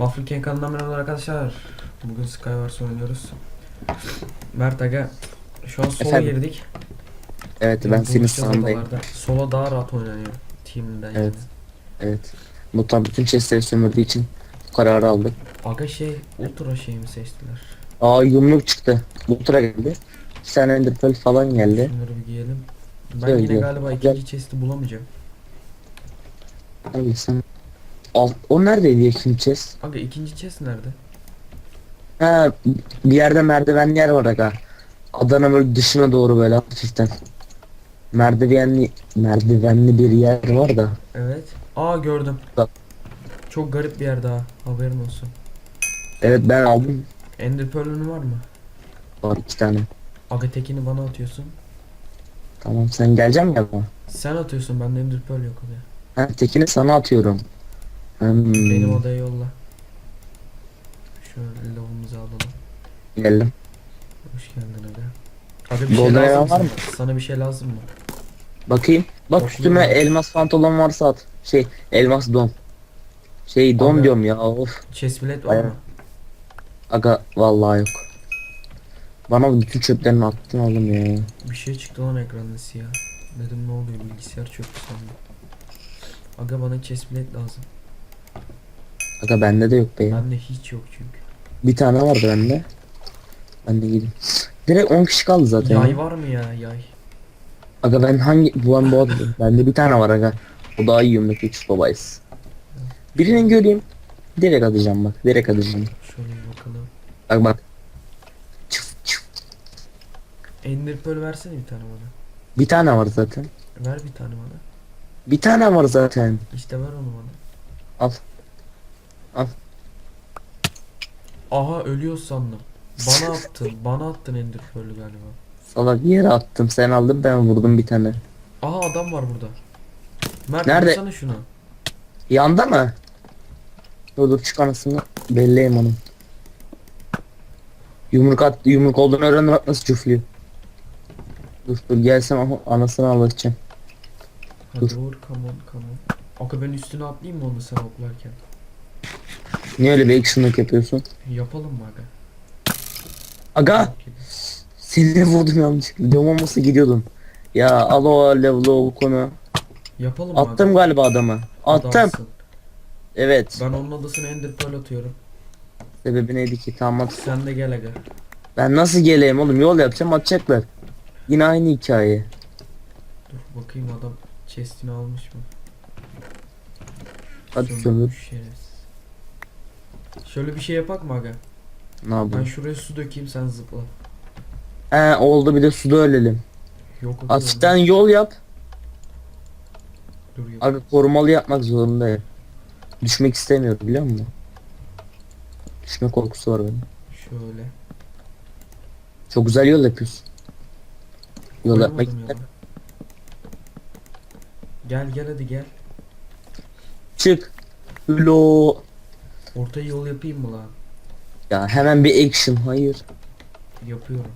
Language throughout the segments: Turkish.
Mafriken kanalından merhaba arkadaşlar. Bugün Skywars oynuyoruz. Mert Aga şu an solo Efendim? girdik. Evet ben senin odalarda. Solo daha rahat oynanıyor team'den. Evet. Evet. Mutant bütün chestleri sömürdüğü için bu kararı aldık. Aga şey ultra şey mi seçtiler? Aa yumruk çıktı. Ultra geldi. Bir tane ender pearl falan geldi. Şunları bir giyelim. Ben Güzel yine gidiyor. galiba ikinci chest'i bulamayacağım. Abi sen... Alt... O neredeydi ikinci chest? Aga ikinci chest nerede? Ha bir yerde merdivenli yer var aga. Adana böyle dışına doğru böyle hafiften. Merdivenli merdivenli bir yer var da. Evet. Aa gördüm. Bak. Çok garip bir yer daha. Haberin olsun. Evet ben aldım. Ender Pearl'ün var mı? Var iki tane. Aga tekini bana atıyorsun. Tamam sen gelecek misin yanıma? Sen atıyorsun bende Ender Pearl yok aga. Ha tekini sana atıyorum. Hmm. Benim odaya yolla. Şöyle lavımızı alalım. Geldim. Hoş geldin aga. Aga bir Bu şey odaya lazım var mı? mı? Sana bir şey lazım mı? Bakayım. Bak Yok, üstüme elmas pantolon varsa at. Şey elmas don. Şey don Abi. diyorum ya of. Chest bilet var Aynen. mı? Aga vallahi yok. Bana bütün çöplerini attın oğlum ya. Bir şey çıktı lan ekranda siyah. Dedim ne oluyor bilgisayar çöktü sandım. Aga bana chest bilet lazım. Aga bende de yok be ya. Bende hiç yok çünkü. Bir tane vardı bende. Ben de gideyim. Direkt 10 kişi kaldı zaten. Yay ya. var mı ya yay? Aga ben hangi bu an bu. Bende bir tane var aga. O daha iyi yumruk 3 babayız. Birini göreyim. Direkt atacağım bak. Direkt atacağım. Şöyle bir bakalım. Bak bak. Çıf, çıf. Ender Pearl versene bir tane bana. Bir tane var zaten. Ver bir tane bana. Bir tane var zaten. İşte ver onu bana. Al. Al. Aha ölüyor sandım. Bana attın. Bana attın Ender Pearl'ü galiba. Salak yere attım. Sen aldın ben vurdum bir tane. Aha adam var burada. Mert Nerede? vursana şunu. Yanda mı? Dur dur çık anasını belleyim onu. Yumruk at yumruk olduğunu öğrendim bak nasıl cüflüyor. Dur dur gelsin ama anasını anlatacağım. Hadi Dur. vur come on come on. Aga ben üstüne atlayayım mı onu sen oklarken? Niye öyle bir actionlık yapıyorsun? Yapalım mı aga? Aga seni vurdum yanlışlıkla. Dövmemesi gidiyordum. Ya al o level konu. Yapalım mı Attım aga? galiba adamı. Attım. Adamsın. Evet. Ben onun adasına Ender Pearl atıyorum. Sebebi neydi ki? Tamam at. Sen de gel aga. Ben nasıl geleyim oğlum? Yol yapacağım atacaklar. Yine aynı hikaye. Dur bakayım adam chest'ini almış mı? Hadi sömür. şerefsiz. Şöyle bir şey yapak mı aga? Ne Ben yapayım? şuraya su dökeyim sen zıpla. He oldu bir de suda ölelim. Yok aga. Hafiften yol yap. Dur yok. Abi korumalı yapmak zorundayım. Düşmek istemiyorum biliyor musun? Düşme korkusu var benim. Şöyle. Çok güzel yol yapıyorsun. Yol yapmak Koyamadım. Gel gel hadi gel. Çık. Lo. Ortaya yol yapayım mı lan? Ya hemen bir action. Hayır. Yapıyorum.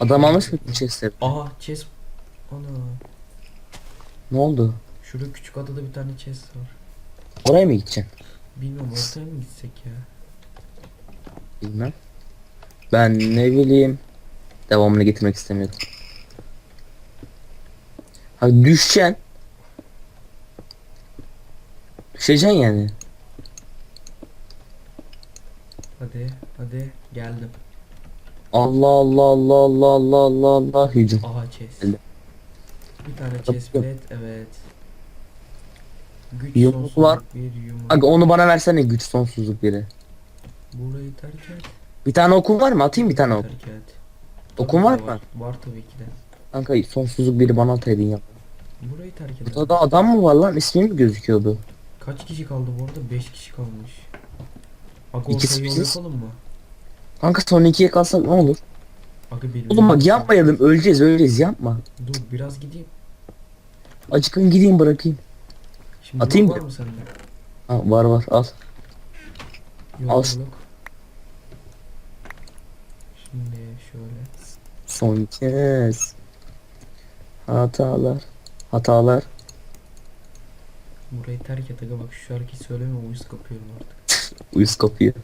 Adam almış mı chestleri? Aha chest. Ana. Ne oldu? Şurada küçük adada bir tane chest var. Oraya mı gideceksin? Bilmiyorum ortaya mı gitsek ya? Bilmem. Ben ne bileyim. Devamını getirmek istemiyorum. Ha düşeceksin. Düşeceksin yani. Hadi hadi geldim. Allah Allah Allah Allah Allah Allah Allah hücum. Aha chest. Bir tane chest bilet evet. Güç Yumruk sonsuzluk var. bir yumruk. Aga onu bana versene güç sonsuzluk biri. Burayı terk et. Bir tane okun var mı? Atayım bir tane ok. Terk et. Okun var mı? Var tabii ki de. Kanka sonsuzluk biri bana ataydın ya. Burayı terk et. Burada adam mı var lan? İsmi mi gözüküyordu? Kaç kişi kaldı bu arada? 5 kişi kalmış. Aga İkisi ortaya yol yapalım mı? Kanka son ikiye kalsak ne olur? Aga benim Oğlum bak yapmayalım öleceğiz öleceğiz yapma. Dur biraz gideyim. Acıkın gideyim bırakayım. Şimdi Atayım blok var mı? mı sende? Ha var var al. Yok Al. blok. Şimdi şöyle. Son kez. Hatalar. Hatalar. Burayı terk et aga bak şu şarkıyı söyleme uyuz kapıyorum artık. Uyuz kapıyor.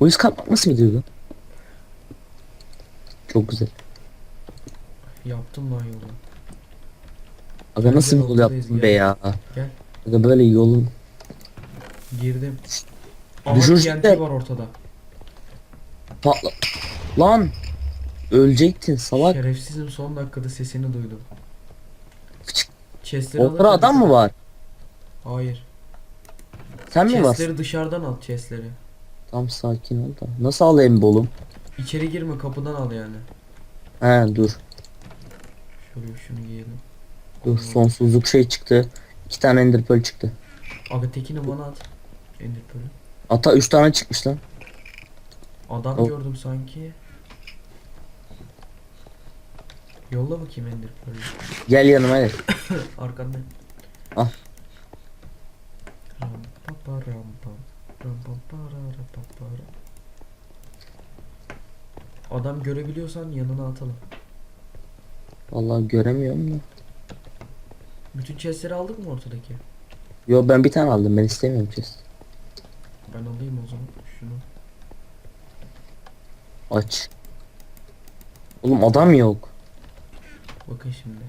Uyuz kapmak nasıl bir duygu? Çok güzel. Yaptım lan yolu. Aga nasıl bir yol yaptın gel. be ya. Gel. Aga böyle yolun. Girdim. Aha Düşürsün TNT var ortada. Patla. Lan. Ölecektin salak. Şerefsizim son dakikada sesini duydum. Chestleri Ortada alırken adam mı var? Hayır. Sen mi? Chestleri dışarıdan al chestleri. Tam sakin ol da. Nasıl alayım bolum? İçeri girme kapıdan al yani. He dur. Şöyle şunu giyelim. Dur sonsuzluk şey çıktı. İki tane ender pearl çıktı. Aga tekini bana at. Ender Pearl'ü. Ata üç tane çıkmış lan. Adam Oh. gördüm sanki. Yolla bakayım Ender Pearl'ü. Gel yanıma gel. Arkanda. Al. Adam görebiliyorsan yanına atalım. Vallahi göremiyorum da. Bütün chestleri aldık mı ortadaki? Yo ben bir tane aldım ben istemiyorum chest. Ben alayım o zaman şunu. Aç. Oğlum adam yok. Bakın şimdi.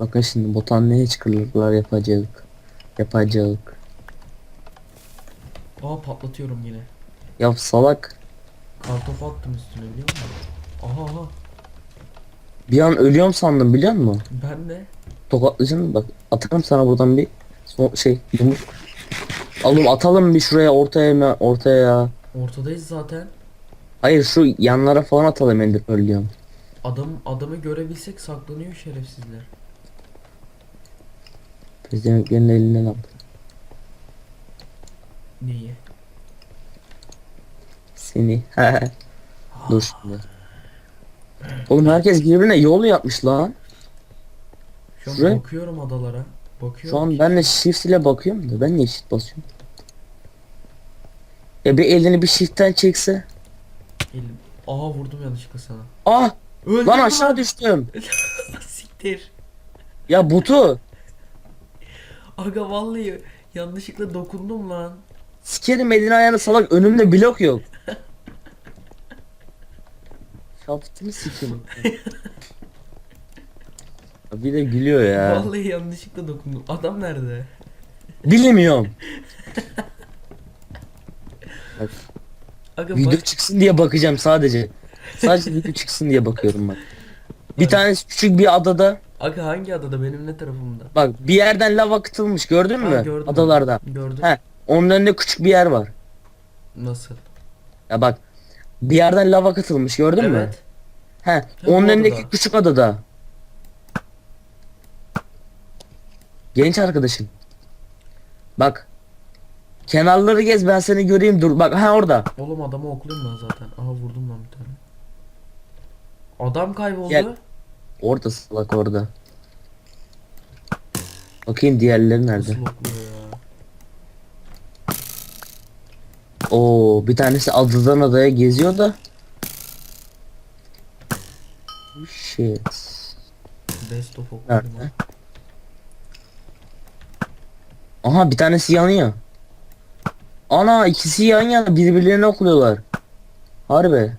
Bakın şimdi botan neye çıkırlıklar yapacak. Yapacak. Aa patlatıyorum yine. Ya salak. Kartopu attım üstüne biliyor musun? Aha aha. Bir an ölüyorum sandım biliyor musun? Ben de. Tokatlayacağım bak. Atarım sana buradan bir son şey yumruk. Oğlum atalım bir şuraya ortaya mı ortaya ya. Ortadayız zaten. Hayır şu yanlara falan atalım ender pearl diyorum. Adam adamı görebilsek saklanıyor şerefsizler. Prezidentlerin elinden al. Neyi? Seni. Dur şimdi. Oğlum herkes birbirine yol yapmış lan. Şu an Şuraya- bakıyorum adalara. Bakıyorum. Şu an ben de shift ile bakıyorum da ben niye shift basıyorum? Ya bir elini bir shift'ten çekse. Elim. Aa vurdum yanlışlıkla sana. Ah! Öldüm Lan aşağı düştüm. Siktir. Ya butu. Aga vallahi yanlışlıkla dokundum lan. Sikerim elini ayağını salak önümde blok yok. Şaftını sikeyim. Bir de gülüyor ya. Vallahi yanlışlıkla dokundum. Adam nerede? Bilmiyorum. Bak, Aga video bak. çıksın diye bakacağım sadece. Sadece video çıksın diye bakıyorum bak. Bir Bak. tanesi küçük bir adada. Aga hangi adada benim ne tarafımda? Bak bir yerden lav akıtılmış gördün Ha, mü? gördüm. Adalarda. Gördüm. He. Onun önünde küçük bir yer var. Nasıl? Ya bak bir yerden lav akıtılmış gördün mü? evet. He. bu Onun önündeki adada. küçük adada. Genç arkadaşım. Bak. Kenarları gez ben seni göreyim dur. Bak ha orada. Oğlum adamı oklayayım ben zaten. Aha vurdum lan bir tane. Adam kayboldu. Gel. Orada salak orada. Bakayım diğerleri nerede? Nasıl okluyor ya? Oo bir tanesi adadan adaya geziyor da. Shit. Best of. Nerede? Aha bir tanesi yanıyor. Ana ikisi yan yana birbirlerini okluyorlar. Harbi.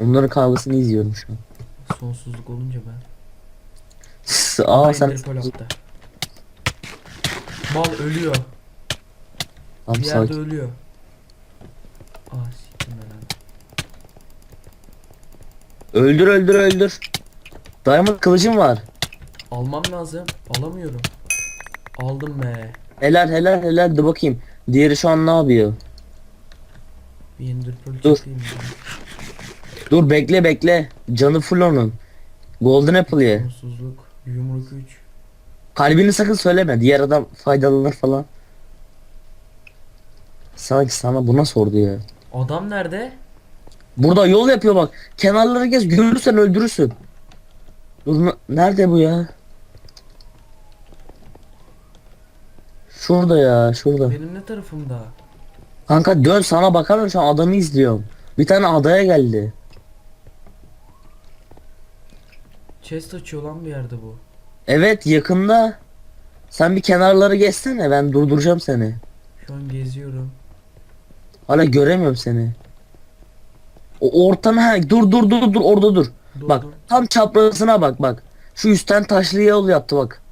Onların kavgasını izliyorum şu an. Sonsuzluk olunca ben. Aa sen. Mal ölüyor. tam Bir yerde sakin. ölüyor. Aa siktim ben abi. Öldür öldür öldür. Diamond kılıcım var. Almam lazım. Alamıyorum. Aldım be. Helal helal helal de bakayım. Diğeri şu an ne yapıyor? Bir Ender Pearl Dur. çekeyim ya. Dur bekle bekle. Canı full onun. Golden Apple ye. Sonsuzluk. Yumruk 3. Kalbini sakın söyleme. Diğer adam faydalanır falan. Sanki sana buna sordu ya. Adam nerede? Burada yol yapıyor bak. Kenarları gez. Görürsen öldürürsün. Dur nerede bu ya? Şurada ya şurada. Benim ne tarafımda? Kanka dön sana bakarım şu an adamı izliyorum. Bir tane adaya geldi. Chest açıyor lan bir yerde bu. Evet yakında. Sen bir kenarları geçsene ben durduracağım seni. Şu an geziyorum. Hala göremiyorum seni. O ortanı ha dur dur dur dur orada dur. Bak Durdum. tam çaprazına bak bak. Şu üstten taşlı yol yaptı bak.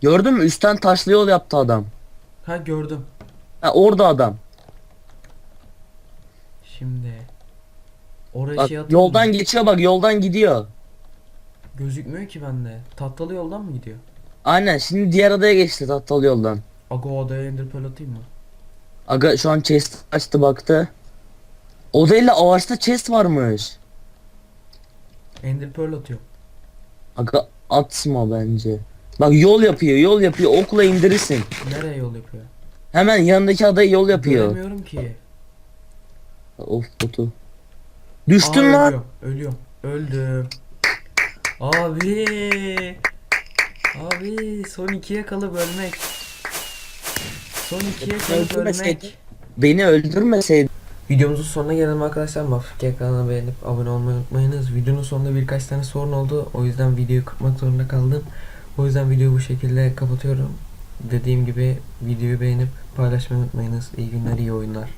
Gördün mü? Üstten taşlı yol yaptı adam. Ha gördüm. Ha orada adam. Şimdi. Oraya Bak şey yoldan mı? geçiyor bak yoldan gidiyor. Gözükmüyor ki bende. Tatlılı yoldan mı gidiyor? Aynen şimdi diğer adaya geçti tatlı yoldan. Aga o odaya ender atayım mı? Aga şu an chest açtı baktı. Odayla ağaçta chest varmış. Ender pearl atıyor. Aga atma bence. Bak yol yapıyor yol yapıyor okla indirirsin. Nereye yol yapıyor? Hemen yanındaki adaya yol yapıyor. Göremiyorum ki. Of botu. Düştün Aa, lan. Ölüyorum. Öldüm. Abi. Abi son ikiye kalıp ölmek. Son ikiye Öldürmeseydin. ölmek. Beni öldürmeseydin. Videomuzun sonuna gelelim arkadaşlar. Mafik kanalına beğenip abone olmayı unutmayınız. Videonun sonunda birkaç tane sorun oldu. O yüzden videoyu kırpmak zorunda kaldım. O yüzden videoyu bu şekilde kapatıyorum. Dediğim gibi videoyu beğenip paylaşmayı unutmayınız. İyi günler, iyi oyunlar.